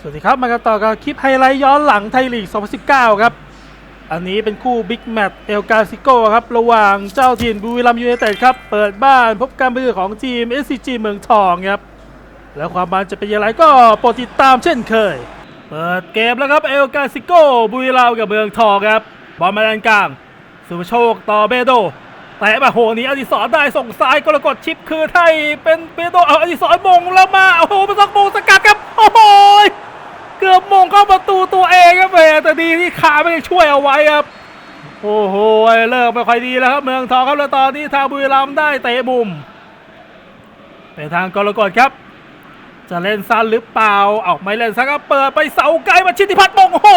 สวัสดีครับ มากันต่อกับคลิปไฮไลท์ย้อนหลังไทยลีก 2019 ครับ อันนี้เป็นคู่บิ๊กแมตช์เอลกาซิโกครับ ระหว่างเจ้าถิ่นบุรีรัมย์ยูไนเต็ดครับ เปิดบ้านพบการเบือของทีม SCG เมืองทองครับ แล้วความมันจะเป็นอย่างไรก็โปรดติดตามเช่นเคย เปิดเกมแล้วครับเอลกาซิโกบุรีรัมย์กับเมืองทองครับ บอลมาด้านกลาง สุภโชคต่อเบโดแต่มาโหนี้อดิศรได้ส่งซ้ายกรกฎชิปคือไทยเป็นเบโดเอาอดิศรมงแล้วมาโอ้โหเป็นสองมงสกัดครับโอ้โห เกือบมงเข้าประตูตัวเองครับแหมแต่ดีที่ขาไม่ได้ช่วยเอาไว้ครับโอ้โหเลิกไม่ค่อยดีแล้วครับเมืองทองครับแล้วตอนนี้ทางบุรีรัมย์ได้เตะมุมเป็นทางกรกฎครับ จะเล่นสั้นหรือเปล่าเอาไม่เล่นซะครับเปิดไปเสาไกลมาชิติพัฒน์มงโอ้โห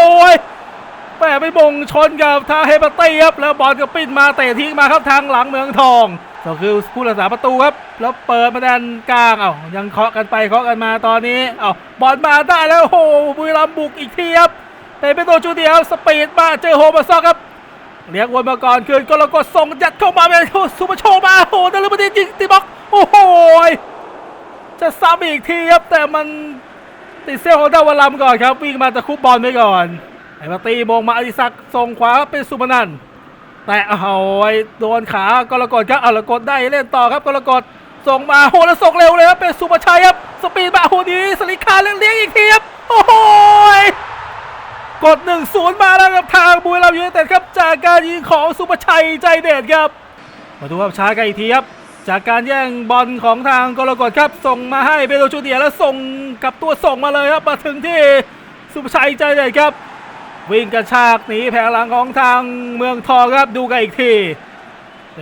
แปะไปมงชนกับทางเฮเบตี้ครับแล้วบอลก็ปิ้นมาเตะทิ้งมาครับทางหลังเมืองทอง ก็คือผู้รักษาประตูครับ แล้วเปิดมาด้านกลางเอายังเคาะกันไปเคาะกันมาตอนนี้เอาบอลมาได้แล้วโอ้บุรีรัมบุกอีกทีครับเป็นเป็นตัวจูเดียวสปีดมาเจอโฮมาซอกครับเรียกวนมาก่อนคืนก็แล้วก็ส่งยัดเข้ามาเป็นสุภโชมาโอ้โหนฤบดินยิงตีบ็อกโอ้โหจะซ้ำอีกทีครับแต่มันติดเซลของดาวลัมก่อนครับวิ่งมาตะคุบบอลไปก่อนไอ้มาตีมงมาอดิศักส่งขวาเป็นสุพนันท์ แต่เอาไว้โดนขากรกฎครับเอาละกดได้เล่นต่อครับกรกฎส่งมาโหแล้วส่งเร็วเลยครับเป็นสุภชัยครับสปีดมาโหนี้สลิคาเลี้ยงๆอีกทีครับโอ้โหกด 1-0 มาแล้วกับทางบุรีรัมย์ยูไนเต็ดครับจากการยิงของสุภชัยใจเด็ดครับมาดูภาพช้ากันอีกทีครับจากการแย่งบอลของทางกรกฎครับส่งมาให้เบโดจูเนียแล้วส่งกับตัวส่งมาเลยครับมาถึงที่สุภชัยใจเด็ดครับ วิ่งกระชากหนีแผงหลังของทางเมืองทองครับดูกันอีกที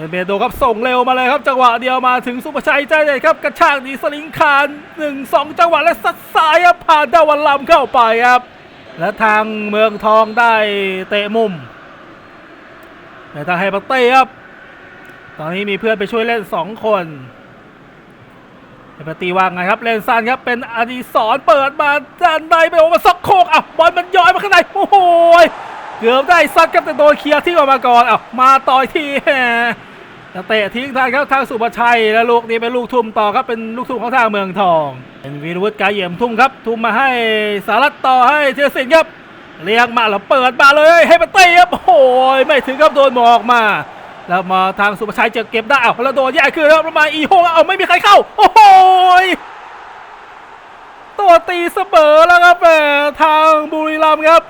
เบโดครับส่งเร็วมาเลยครับจังหวะเดียวมาถึงสุภชัยใจเด็ดครับกระชากหนีสลิงคานหนึ่งสองจังหวะและซัดซ้ายครับผ่านดาวันลำเข้าไปครับและทางเมืองทองได้เตะมุมแต่ทางไฮเปอร์เต้ครับ ตอนนี้มีเพื่อนไปช่วยเล่น2คน ไฮเปอร์ตีว่างไงครับ เลนสั้นครับ เป็นอดีศรเปิดมาด้านในไปโอมาซักโคกอะบอลมันย้อยมาข้างในโอ้โหเกือบได้ซัดครับแต่โดนเคลียร์ที่ออกมาก่อนอะมาต่อยทีแหมแล้วเตะทิ้งทางครับทางสุภชัยแล้วลูกนี้เป็นลูกทุ่มต่อครับเป็นลูกทุ่มของทางเมืองทอง เป็นวีรวุฒิกายเยี่ยมทุ่มครับ ทุ่มมาให้สารัตต่อให้เทียสินครับเรียกมาแล้วเปิดมาเลยให้มันเตะครับโอ้โหไม่ถึงครับโดนหมอกมา แล้วมาทางสุภชัยจะเก็บได้เอาแล้วโดนแย่คืนครับแล้วมาอีโฮเอาไม่มีใครเข้า โอ้โหตัวตีเสมอแล้วครับแหมทางบุรีรัมย์ครับ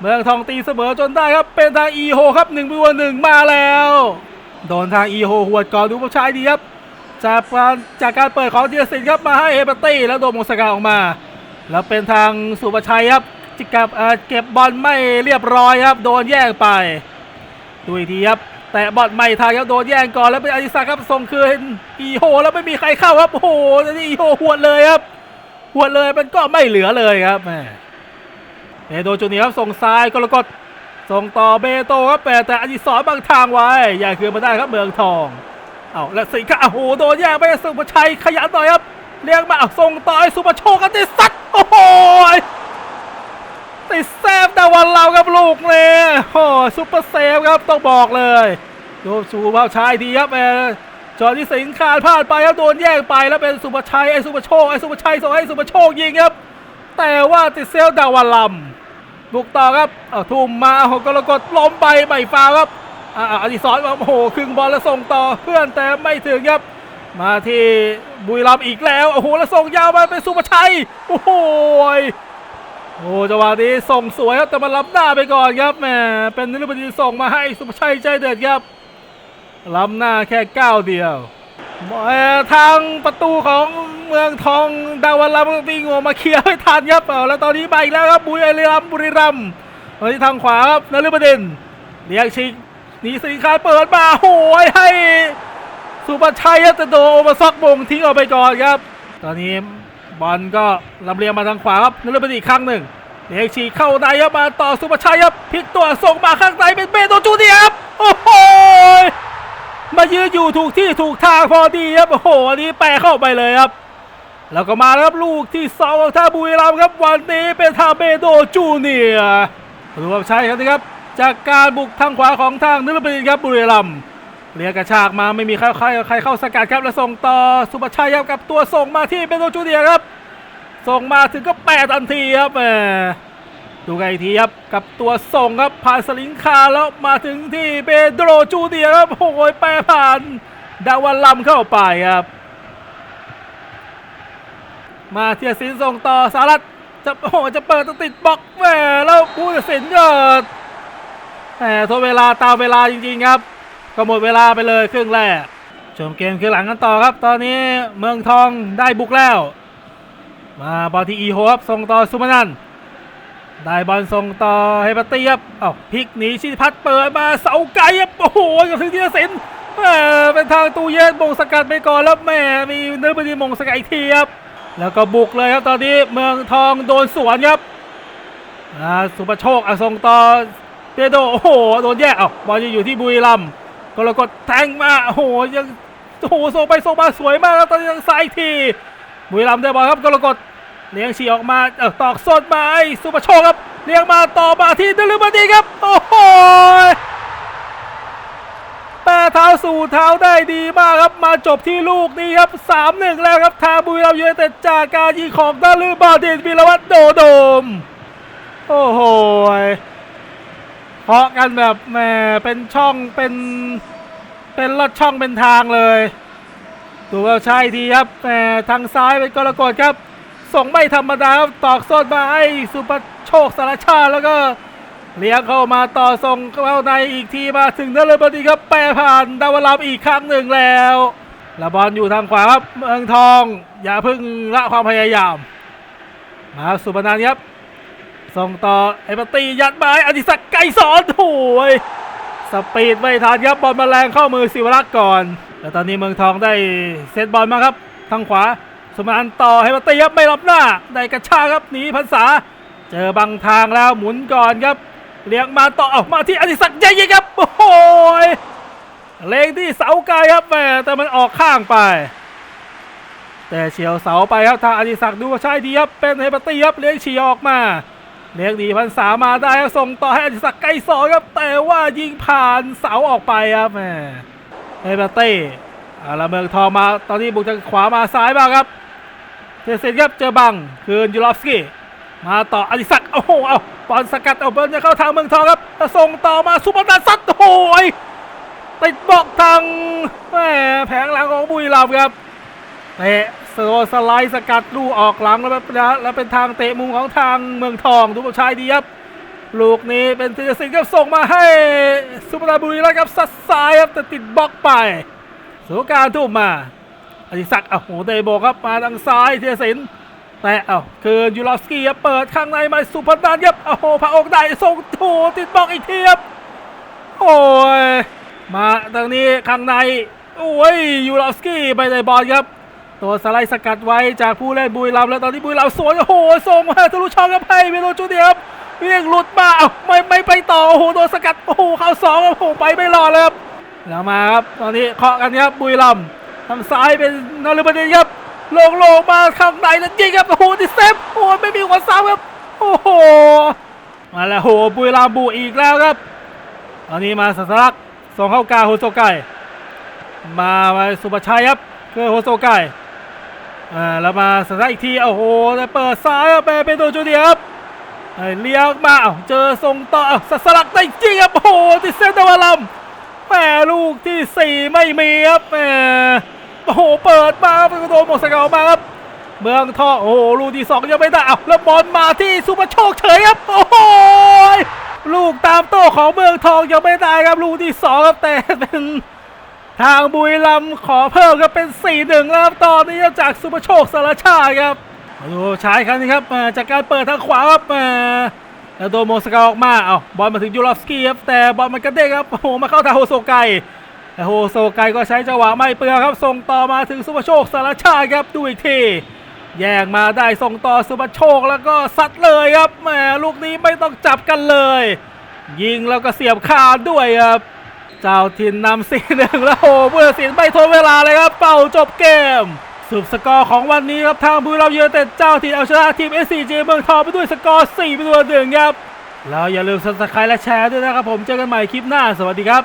เมืองทองตีเสมอจนได้ครับเป็นทางอีโฮครับหนึ่งบวหนึ่งมาแล้วโดนทางอีโฮหวดก่อนดูผู้ชายดีครับจากการจากการเปิดของเทียสินครับมาให้เอเบอร์ตี้แล้วโดนมงสกาออกมา แล้วเป็นทางสุภชัยครับจิกับเอ่อเก็บบอลไม่เรียบร้อยครับ โดนแย่งไปดูอีกทีครับ แต่บอลไม่ทันครับโดนแย่งก่อนแล้วเป็นอดิศักดิ์ครับส่งคืนอีโฮแล้วไม่มีใครเข้าครับโอ้โหนี่อีโฮหวดเลยครับหวดเลยมันก็ไม่เหลือเลยครับแหมเบโดจูเนียครับส่งซ้ายกรกฎส่งต่อเบโตครับแต่แต่อดิศรบางทางไว้อย่าคืนมาได้ครับเมืองทองเอาแล้วสิงห์โอ้โหโดนแย่งไปสุภชัยขยันหน่อยครับเรียกมาเอาส่งต่อให้สุภโชคกันติดสัตว์โอ้โห ติดแซฟดาวันเราครับลูกเลยโอ้ซุปเปอร์เซฟครับต้องบอกเลยดูสูภาพชายดีครับแมจอที่สิงขาดพลาดไปครับโดนแย่งไปแล้วเป็นสุภชัยไอ้สุภโชคไอ้สุภชัยส่งให้สุภโชคยิงครับ แต่ว่าติดเซลดาวันลำบุกต่อครับเอาทุ่มมาเอากรกฎล้มไปไม่ฟาวครับอ่าอดิศรโอ้โหครึ่งบอลแล้วส่งต่อเพื่อนแต่ไม่ถึงครับ มาที่บุรีรัมอีกแล้วโอ้โหแล้วส่งยาวมาเป็นสุภชัยโอ้โหย โอ้จังหวะนี้ส่งสวยครับแต่มันล้ำหน้าไปก่อนครับแหมเป็นนิรบดีส่งมาให้สุภชัยใจเด็ดครับล้ำหน้าแค่ก้าวเดียวทางประตูของเมืองทองดาวันลำวิ่งออกมาเคลียร์ไม่ทันครับแล้วตอนนี้มาอีกแล้วครับบุรีรัมบุรีรัมตอนนี้ทางขวาครับนฤบดินเลี้ยงชิงหนีสีคายเปิดมาโหยให้สุภชัยครับจะโดนโอมาซักมงทิ้งออกไปก่อนครับ ตอนนี้ บอลก็ลำเลียงมาทางขวาครับนฤบดินอีกครั้งหนึ่งเด็กฉีเข้าในครับมาต่อสุภชัยครับพลิกตัวส่งมาข้างในเป็นเบโตจูเนียครับโอ้โหมายืนอยู่ถูกที่ถูกทางพอดีครับโอ้โหอันนี้แปะเข้าไปเลยครับ แล้วก็มาแล้วครับลูกที่สองของท่าบุรีรัมย์ครับวันนี้เป็นทางเบโดจูเนียร์ดูว่าใช่ครับนะครับจากการบุกทางขวาของทางนฤบดินครับบุรีรัมย์ เรียกกระชากมาไม่มีใครใครใครเข้าสกัดครับแล้วส่งต่อสุภชัยครับกับตัวส่งมาที่เบโดจูเนียครับ ส่งมาถึงก็แปดทันทีครับแหมดูกันอีกทีครับกับตัวส่งครับผ่านสลิงคาแล้วมาถึงที่เปโดรจูเนียครับโอ้ยแปรผ่านดาวันลำเข้าไปครับ มาเทียสินส่งต่อสารัตจะโอ้จะเปิดติดบล็อกแหมแล้วผู้ตัดสินก็แหมทดเวลาตามเวลาจริงๆครับ ก็หมดเวลาไปเลยครึ่งแรกชมเกมครึ่งหลังกันต่อครับ ตอนนี้เมืองทองได้บุกแล้ว มาบอลที่อีโฮครับส่งต่อสุมานันได้บอลส่งต่อให้ปตี้ครับอ้าพลิกหนีชิพัฒเปิดมาเสาไกลครับโอ้โหกับถึงที่สินแหม่เป็นทางตูเย็นมงสกัดไปก่อนแล้วแม่มีเนื้อบดีมงสกัดอีกทีครับแล้วก็บุกเลยครับตอนนี้เมืองทองโดนสวนครับอ่าสุภโชคอะส่งต่อเปโดโอ้โหโดนแยกอ้าบอลยังอยู่ที่บุรีรัมย์ ก็แล้วก็แทงมาโอ้โหยังโอ้โหส่งไปส่งมาสวยมากครับตอนนี้ทางซ้ายทีบุรีรัมย์ได้บอลครับกรกฎเลี้ยงฉีออกมาเออตอกสดมาไอ้สุปโชคครับเลี้ยงมาต่อมาที่ดลุบดีครับโอ้โหแปรเท้าสู่เท้าได้ดีมากครับมาจบที่ลูกนี้ครับ3-1แล้วครับทางบุรีรัมย์ยูไนเต็ดจากการยิงของดลุบดีวิรวัตรโดโดมโอ้โห เคาะกันแบบแหมเป็นช่องเป็นเป็นลอดช่องเป็นทางเลยดูว่าใช่ทีครับแต่ทางซ้ายเป็นกรกฎครับ ส่งไม่ธรรมดาครับตอกส้นมาให้สุปโชคสารชาติแล้วก็เลี้ยงเข้ามาต่อส่งเข้าในอีกทีมาถึงนั่นเลยพอดีครับแปรผ่านดาวรามอีกครั้งหนึ่งแล้วละบอลอยู่ทางขวาครับเมืองทอง อย่าเพิ่งละความพยายาม มาสุพนันครับ ส่งต่อไอ้ปตียัดไม้อดิศักดิ์ไกรสอนโอยสปีดไม่ทันครับบอลมาแรงเข้ามือศิวรักษ์ก่อนแล้วตอนนี้เมืองทองได้เซตบอลมาครับ ทางขวาสมานต่อให้มาตีครับไม่รับหน้าได้กระชากครับหนีพันษา เจอบังทางแล้วหมุนก่อนครับเลี้ยงมาต่อออกมาที่อดิศักดิ์ใจยิงครับโอ้โหยเลงที่เสาไกลครับแหมแต่มันออกข้างไป แต่เฉียวเสาไปครับทางอดิศักดิ์ดูว่าใช่ดีครับเป็นเฮปตี้ครับเลี้ยงเฉียวออกมา เลี้ยงดีพันษามาได้ครับส่งต่อให้อดิศักดิ์ไกสอนครับ แต่ว่ายิงผ่านเสาออกไปครับแหมเฮปาตี้เอาละเมืองทองมาตอนนี้บุกจากขวามาซ้ายบ้างครับเทเซนครับเจอบังคืนยูรอฟสกี้มาต่ออดิศักดิ์โอ้โหเอาบอลสกัดเอาบอลจะเข้าทางเมืองทองครับแล้วส่งต่อมาสุพนันซัดโอ้โหยติดบล็อกทางแหมแผงหลังของบุรีรัมย์ครับเตะ สโลว์สไลด์สกัดลูกออกหลังแล้วเป็นแล้วเป็นทางเตะมุมของทางเมืองทองดูผู้ชายดีครับลูกนี้เป็นธีรศิลป์ครับส่งมาให้สุพรรณบุรีแล้วครับสัดซ้ายครับแต่ติดบล็อกไปสุการทุ่มมาอดิศักดิ์อ้าวโหเดโบครับมาทางซ้ายธีรศิลป์แต่เอ้าคืนยูรอฟสกี้เปิดข้างในมาสุพนันท์ครับโอ้โหพระองค์ได้ส่งโถติดบล็อกอีกทีครับโอ้ยมาทางนี้ข้างในโอ้ยยูรอฟสกี้ไปในบอลครับ ตัวสไลด์สกัดไว้จากผู้เล่นบุรีรัมย์แล้วตอนนี้บุรีรัมย์สวนโอ้โหส่งมาทะลุช่องครับให้เมโลจูเดียครับเรียงหลุดมาเอ้าไม่ไม่ไปต่อโอ้โหโดนสกัดโอ้โหเข้าสองโอ้โหไปไม่รอดเลยครับแล้วมาครับตอนนี้เคาะกันครับบุรีรัมย์ทางซ้ายเป็นนฤบดินครับลงลงมาข้างในแล้วยิงครับโอ้โหดิเซฟโอ้โหไม่มีหัวซ้ำครับโอ้โหมาแล้วโอ้โหบุรีรัมย์บุอีกแล้วครับตอนนี้มาสัสลักส่งเข้ากาโฮโซไกมามาสุภชัยครับคือโฮโซไก อ่าแล้วมาสกัดอีกทีโอ้โหแต่เปิดซ้ายไปเป็นตัวจูเดียครับไอเลี้ยงมาเจอทรงต่อสสลักได้จริงครับโอ้โหติดเซนตะวันลำแหมลูกที่สี่ไม่มีครับแหมโอ้โหเปิดมาเป็นโดนหมดสกัดออกมาครับเมืองทองโอ้โหลูกที่สองยังไม่ได้อ้าแล้วบอลมาที่สุภโชคเฉยครับโอ้โหลูกตามโต้ของเมืองทองยังไม่ได้ครับลูกที่สองครับแต่เป็น ทางบุรีรัมย์ขอเพิ่มครับเป็น 4-1 แล้วครับตอนนี้จากสุภโชคสารชาติครับมาดูชายครั้งนี้ครับมาจากการเปิดทางขวาครับมาแล้วโดนโมสกาออกมาเอาบอลมาถึงยูรอฟสกี้ครับแต่บอลมันกระเด้งครับโอ้โหมาเข้าทางโฮโซไกแต่โฮโซไกก็ใช้จังหวะไม่เปลืองครับส่งต่อมาถึงสุภโชคสารชาติครับดูอีกทีแย่งมาได้ส่งต่อสุภโชคแล้วก็ซัดเลยครับแหมลูกนี้ไม่ต้องจับกันเลย ยิงแล้วก็เสียบคานด้วยครับ เจ้าทินนำสี่หนึ่งแล้วโอ้โหผู้ตัดสินไม่ทนเวลาเลยครับ เป่าจบเกมสุดสกอร์ของวันนี้ครับทางบุรีรัมย์ยูไนเต็ดเจ้าทินเอาชนะทีม SCG เมืองทองไปด้วยสกอร์4ประตูหนึ่งครับแล้วอย่าลืมสับสไครต์และแชร์ด้วยนะครับผมเจอกันใหม่คลิปหน้าสวัสดีครับ